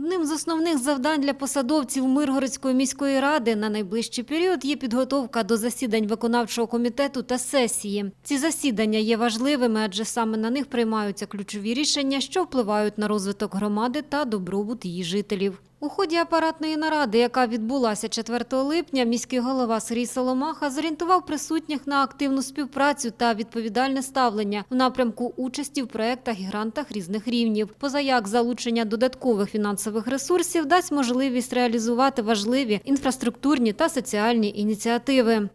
Одним з основних завдань для посадовців Миргородської міської ради на найближчий період є підготовка до засідань виконавчого комітету та сесії. Ці засідання є важливими, адже саме на них приймаються ключові рішення, що впливають на розвиток громади та добробут її жителів. У ході апаратної наради, яка відбулася 4 липня, міський голова Сергій Соломаха зорієнтував присутніх на активну співпрацю та відповідальне ставлення в напрямку участі в проєктах і грантах різних рівнів. Позаяк залучення додаткових фінансових ресурсів дасть можливість реалізувати важливі інфраструктурні та соціальні ініціативи.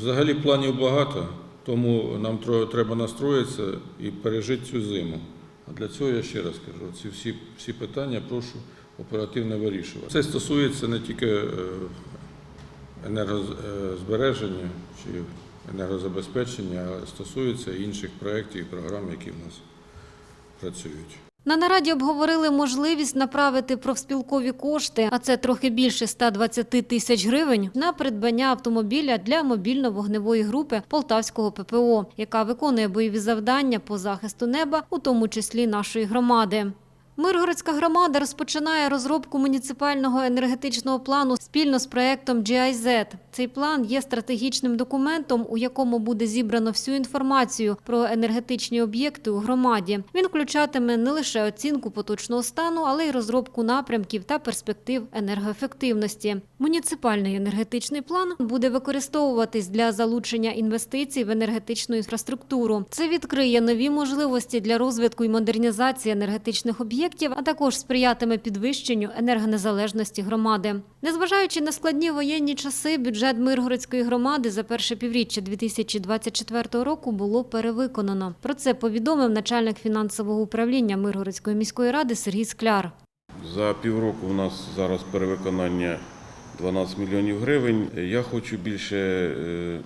Взагалі планів багато, тому нам треба настроїтися і пережити цю зиму. А для цього я ще раз кажу, ці всі, всі питання прошу оперативно вирішувати. Це стосується не тільки е, енергозбереження чи енергозабезпечення, а стосується інших проєктів і програм, які в нас працюють. На нараді обговорили можливість направити профспілкові кошти, а це трохи більше 120 тисяч гривень, на придбання автомобіля для мобільно-вогневої групи Полтавського ППО, яка виконує бойові завдання по захисту неба, у тому числі нашої громади. Миргородська громада розпочинає розробку муніципального енергетичного плану спільно з проектом GIZ. Цей план є стратегічним документом, у якому буде зібрано всю інформацію про енергетичні об'єкти у громаді. Він включатиме не лише оцінку поточного стану, але й розробку напрямків та перспектив енергоефективності. Муніципальний енергетичний план буде використовуватись для залучення інвестицій в енергетичну інфраструктуру. Це відкриє нові можливості для розвитку і модернізації енергетичних об'єктів, а також сприятиме підвищенню енергонезалежності громади. Незважаючи на складні воєнні часи, бюджет Миргородської громади за перше півріччя 2024 року було перевиконано. Про це повідомив начальник фінансового управління Миргородської міської ради Сергій Скляр. За півроку у нас зараз перевиконання 12 мільйонів гривень. Я хочу більше е,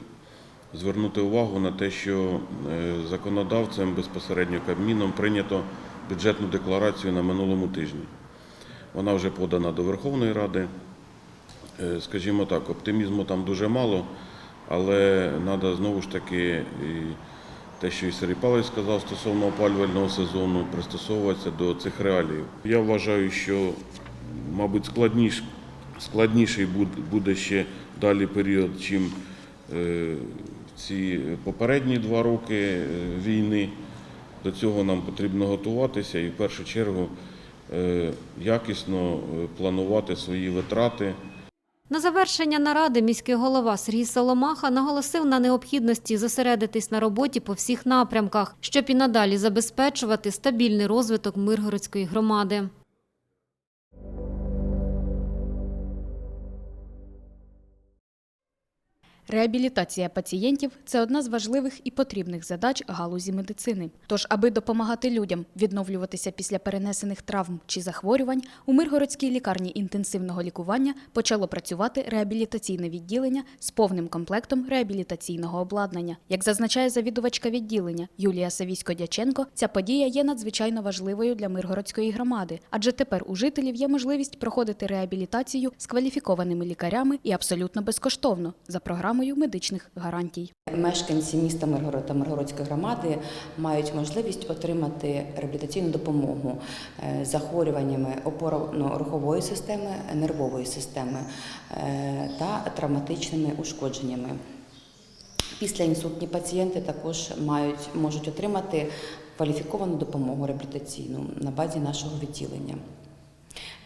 звернути увагу на те, що е, законодавцем безпосередньо Кабміном прийнято бюджетну декларацію на минулому тижні. Вона вже подана до Верховної Ради. Е, Скажімо так, оптимізму там дуже мало, але треба знову ж таки те, що і Сергій Павлович сказав стосовно опалювального сезону, пристосовуватися до цих реалій. Я вважаю, що, мабуть, складніш, складніший буде ще далі період, чим е, ці попередні два роки е, війни. До цього нам потрібно готуватися і в першу чергу якісно планувати свої витрати. На завершення наради міський голова Сергій Соломаха наголосив на необхідності зосередитись на роботі по всіх напрямках, щоб і надалі забезпечувати стабільний розвиток Миргородської громади. Реабілітація пацієнтів це одна з важливих і потрібних задач галузі медицини. Тож, аби допомагати людям відновлюватися після перенесених травм чи захворювань, у Миргородській лікарні інтенсивного лікування почало працювати реабілітаційне відділення з повним комплектом реабілітаційного обладнання. Як зазначає завідувачка відділення Юлія Савісько-Дяченко, ця подія є надзвичайно важливою для Миргородської громади, адже тепер у жителів є можливість проходити реабілітацію з кваліфікованими лікарями і абсолютно безкоштовно за програмою медичних гарантій. Мешканці міста Миргород та Миргородської громади мають можливість отримати реабілітаційну допомогу е, захворюваннями опорно-рухової системи, нервової системи е, та травматичними ушкодженнями. Після інсультні пацієнти також мають, можуть отримати кваліфіковану допомогу реабілітаційну на базі нашого відділення.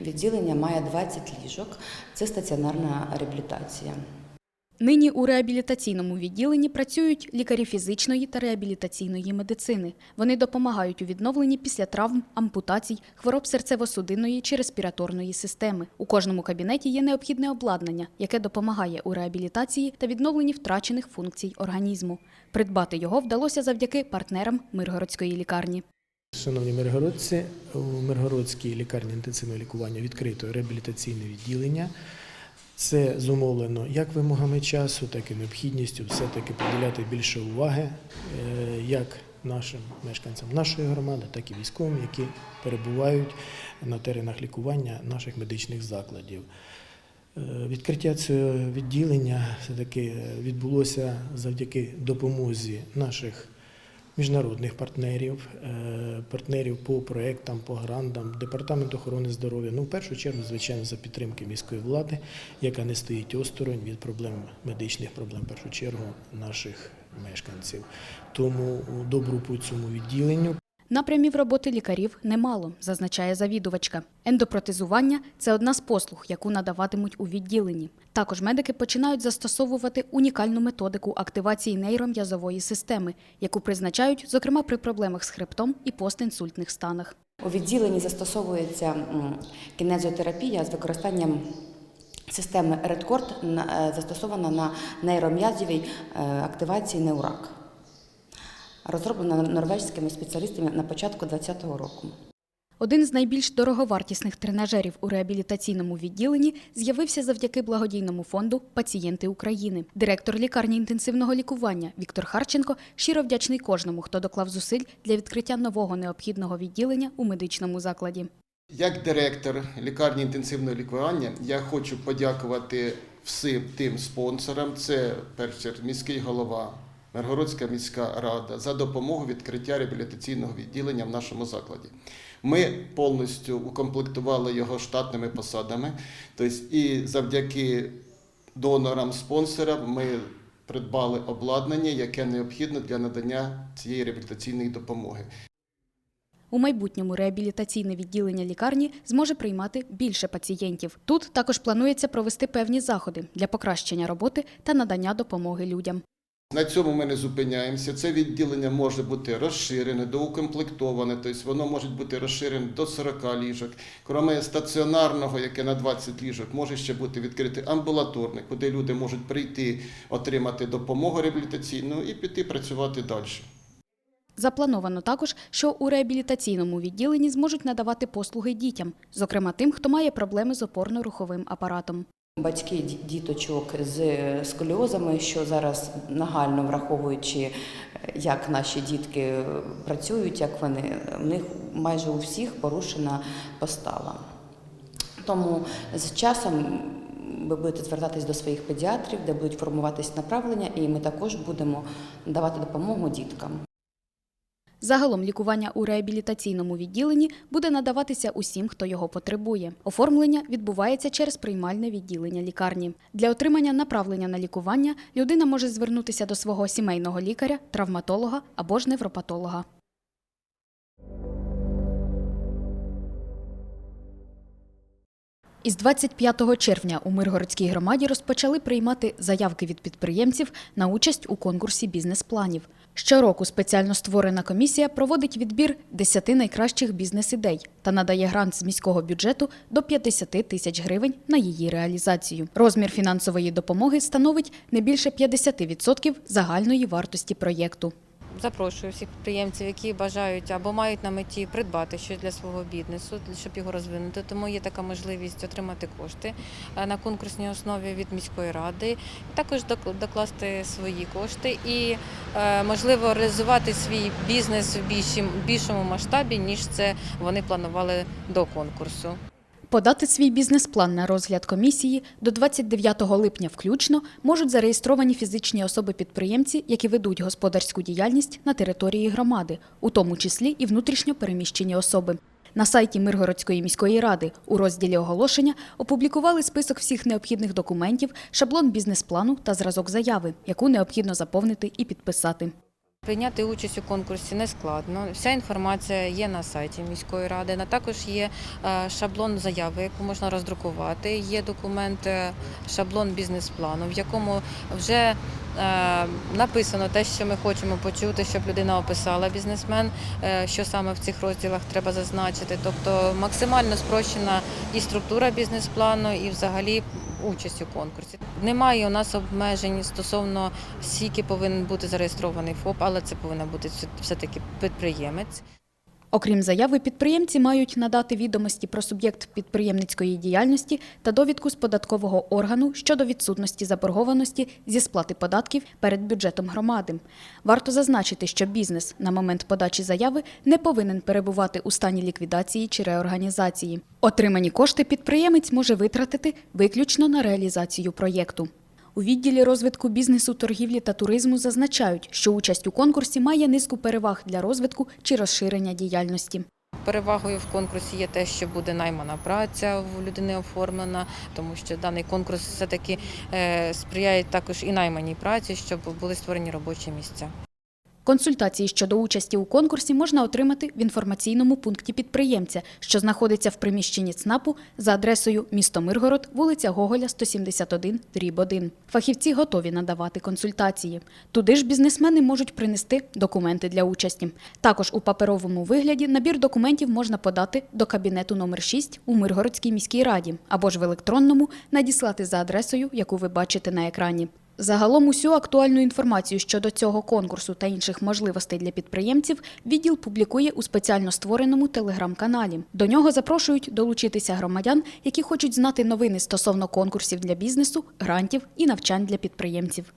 Відділення має 20 ліжок, це стаціонарна реабілітація. Нині у реабілітаційному відділенні працюють лікарі фізичної та реабілітаційної медицини. Вони допомагають у відновленні після травм, ампутацій, хвороб серцево-судинної чи респіраторної системи. У кожному кабінеті є необхідне обладнання, яке допомагає у реабілітації та відновленні втрачених функцій організму. Придбати його вдалося завдяки партнерам Миргородської лікарні. Шановні миргородці, у Миргородській лікарні інтенсивного лікування відкрито реабілітаційне відділення. Це зумовлено як вимогами часу, так і необхідністю все-таки приділяти більше уваги е, як нашим мешканцям нашої громади, так і військовим, які перебувають на теренах лікування наших медичних закладів. Е, Відкриття цього відділення все-таки відбулося завдяки допомозі наших міжнародних партнерів, е, партнерів по проектам, по грантам, Департамент охорони здоров'я. Ну, в першу чергу, звичайно, за підтримки міської влади, яка не стоїть осторонь від проблем медичних проблем, в першу чергу, наших мешканців. Тому добру путь цьому відділенню. Напрямів роботи лікарів немало, зазначає завідувачка. Ендопротезування це одна з послуг, яку надаватимуть у відділенні. Також медики починають застосовувати унікальну методику активації нейром'язової системи, яку призначають, зокрема, при проблемах з хребтом і постінсультних станах. У відділенні застосовується м, кінезіотерапія з використанням системи на- е, застосована на нейром'язовій е, акtivації неурак. Розроблена норвезькими спеціалістами на початку 2020 року. Один з найбільш дороговартісних тренажерів у реабілітаційному відділенні з'явився завдяки благодійному фонду Пацієнти України. Директор лікарні інтенсивного лікування Віктор Харченко щиро вдячний кожному, хто доклав зусиль для відкриття нового необхідного відділення у медичному закладі. Як директор лікарні інтенсивного лікування, я хочу подякувати всім тим спонсорам. Це перший міський голова, Миргородська міська рада за допомогу відкриття реабілітаційного відділення в нашому закладі. Ми повністю укомплектували його штатними посадами. Тобто, і завдяки донорам, спонсорам ми придбали обладнання, яке необхідно для надання цієї реабілітаційної допомоги. У майбутньому реабілітаційне відділення лікарні зможе приймати більше пацієнтів. Тут також планується провести певні заходи для покращення роботи та надання допомоги людям. На цьому ми не зупиняємося. Це відділення може бути розширене, доукомплектоване, тобто воно може бути розширене до 40 ліжок. Крім стаціонарного, яке на 20 ліжок, може ще бути відкритий амбулаторний, куди люди можуть прийти, отримати допомогу реабілітаційну і піти працювати далі. Заплановано також, що у реабілітаційному відділенні зможуть надавати послуги дітям, зокрема тим, хто має проблеми з опорно-руховим апаратом. Батьки діточок з сколіозами, що зараз нагально враховуючи, е, як наші дітки е, працюють, як вони, в них майже у всіх порушена постава. Тому з часом ви будете звертатись до своїх педіатрів, де будуть формуватись направлення, і ми також будемо давати допомогу діткам. Загалом лікування у реабілітаційному відділенні буде надаватися усім, хто його потребує. Оформлення відбувається через приймальне відділення лікарні. Для отримання направлення на лікування людина може звернутися до свого сімейного лікаря, травматолога або ж невропатолога. Із 25 червня у Миргородській громаді розпочали приймати заявки від підприємців на участь у конкурсі бізнес-планів. Щороку спеціально створена комісія проводить відбір 10 найкращих бізнес-ідей та надає грант з міського бюджету до 50 тисяч гривень на її реалізацію. Розмір фінансової допомоги становить не більше 50% загальної вартості проєкту. Запрошую всіх підприємців, які бажають або мають на меті придбати щось для свого бізнесу, щоб його розвинути. Тому є така можливість отримати кошти е, на конкурсній основі від міської ради, також док- докласти свої кошти і е, можливо реалізувати свій бізнес в більшому масштабі, ніж це вони планували до конкурсу. Подати свій бізнес-план на розгляд комісії до 29 липня включно можуть зареєстровані фізичні особи-підприємці, які ведуть господарську діяльність на території громади, у тому числі і внутрішньо переміщені особи. На сайті Миргородської міської ради у розділі оголошення опублікували список всіх необхідних документів, шаблон бізнес-плану та зразок заяви, яку необхідно заповнити і підписати. Прийняти участь у конкурсі не складно. Вся інформація є на сайті міської ради. На також є е, шаблон заяви, яку можна роздрукувати. Є документ, е, шаблон бізнес-плану, в якому вже е, написано те, що ми хочемо почути, щоб людина описала бізнесмен, що саме в цих розділах треба зазначити. Тобто максимально спрощена і структура бізнес-плану, і взагалі участь у конкурсі. Немає у нас обмежень стосовно скільки повинен бути зареєстрований ФОП, але це повинен бути все- все-таки підприємець. Окрім заяви, підприємці мають надати відомості про суб'єкт підприємницької діяльності та довідку з податкового органу щодо відсутності заборгованості зі сплати податків перед бюджетом громади. Варто зазначити, що бізнес на момент подачі заяви не повинен перебувати у стані ліквідації чи реорганізації. Отримані кошти підприємець може витратити виключно на реалізацію проєкту. У відділі розвитку бізнесу, торгівлі та туризму зазначають, що участь у конкурсі має низку переваг для розвитку чи розширення діяльності. Перевагою в конкурсі є те, що буде наймана праця в людини оформлена, тому що даний конкурс все-таки е, сприяє також і найманій праці, щоб були створені робочі місця. Консультації щодо участі у конкурсі можна отримати в інформаційному пункті підприємця, що знаходиться в приміщенні ЦНАПу за адресою місто Миргород, вулиця Гоголя, 171, дріб 1. Фахівці готові надавати консультації. Туди ж бізнесмени можуть принести документи для участі. Також у паперовому вигляді набір документів можна подати до кабінету номер 6 у Миргородській міській раді або ж в електронному надіслати за адресою, яку ви бачите на екрані. Загалом усю актуальну інформацію щодо цього конкурсу та інших можливостей для підприємців відділ публікує у спеціально створеному телеграм-каналі. До нього запрошують долучитися громадян, які хочуть знати новини стосовно конкурсів для бізнесу, грантів і навчань для підприємців.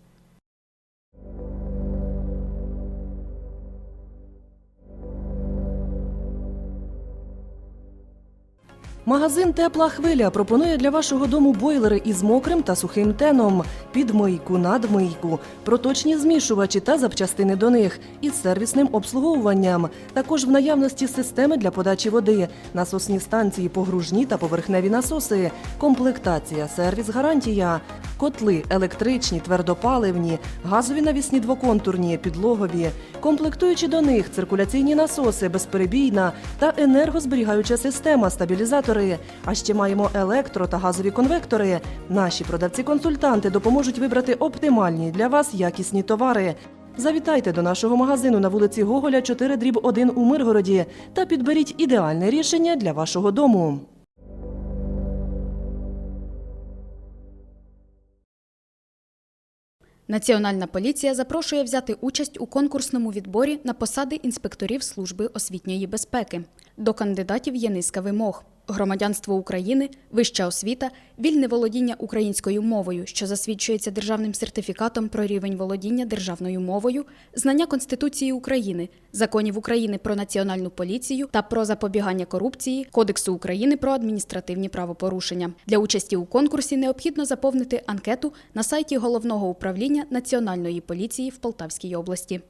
Магазин Тепла хвиля пропонує для вашого дому бойлери із мокрим та сухим теном, підмийку, надмийку, проточні змішувачі та запчастини до них із сервісним обслуговуванням. Також в наявності системи для подачі води, насосні станції, погружні та поверхневі насоси, комплектація, сервіс, гарантія, котли електричні, твердопаливні, газові навісні двоконтурні, підлогові, комплектуючи до них циркуляційні насоси, безперебійна та енергозберігаюча система, стабілізатори. А ще маємо електро та газові конвектори. Наші продавці-консультанти допоможуть вибрати оптимальні для вас якісні товари. Завітайте до нашого магазину на вулиці Гоголя 4 дріб 1 у Миргороді та підберіть ідеальне рішення для вашого дому. Національна поліція запрошує взяти участь у конкурсному відборі на посади інспекторів служби освітньої безпеки. До кандидатів є низка вимог. Громадянство України, вища освіта, вільне володіння українською мовою, що засвідчується державним сертифікатом про рівень володіння державною мовою, знання Конституції України, законів України про національну поліцію та про запобігання корупції, Кодексу України про адміністративні правопорушення. Для участі у конкурсі необхідно заповнити анкету на сайті головного управління Національної поліції в Полтавській області.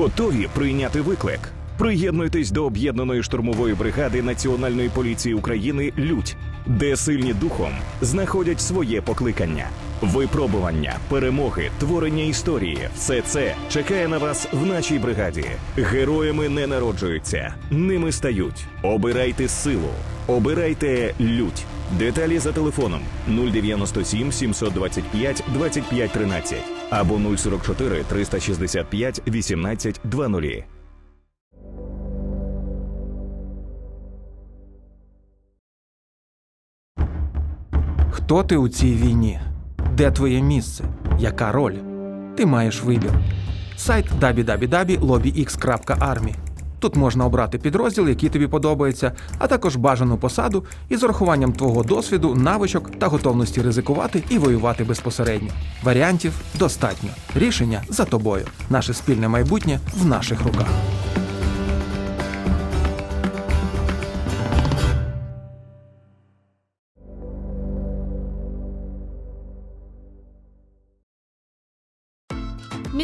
Готові прийняти виклик? Приєднуйтесь до об'єднаної штурмової бригади Національної поліції України Людь, де сильні духом знаходять своє покликання. Випробування, перемоги, творення історії все це чекає на вас в нашій бригаді. Героями не народжуються, ними стають. Обирайте силу, обирайте лють. Деталі за телефоном 097 725 25 13 або 044 365 18 20. Хто ти у цій війні? Де твоє місце? Яка роль? Ти маєш вибір. Сайт www.lobbyx.army. Тут можна обрати підрозділ, який тобі подобається, а також бажану посаду із урахуванням твого досвіду, навичок та готовності ризикувати і воювати безпосередньо. Варіантів достатньо. Рішення за тобою. Наше спільне майбутнє в наших руках.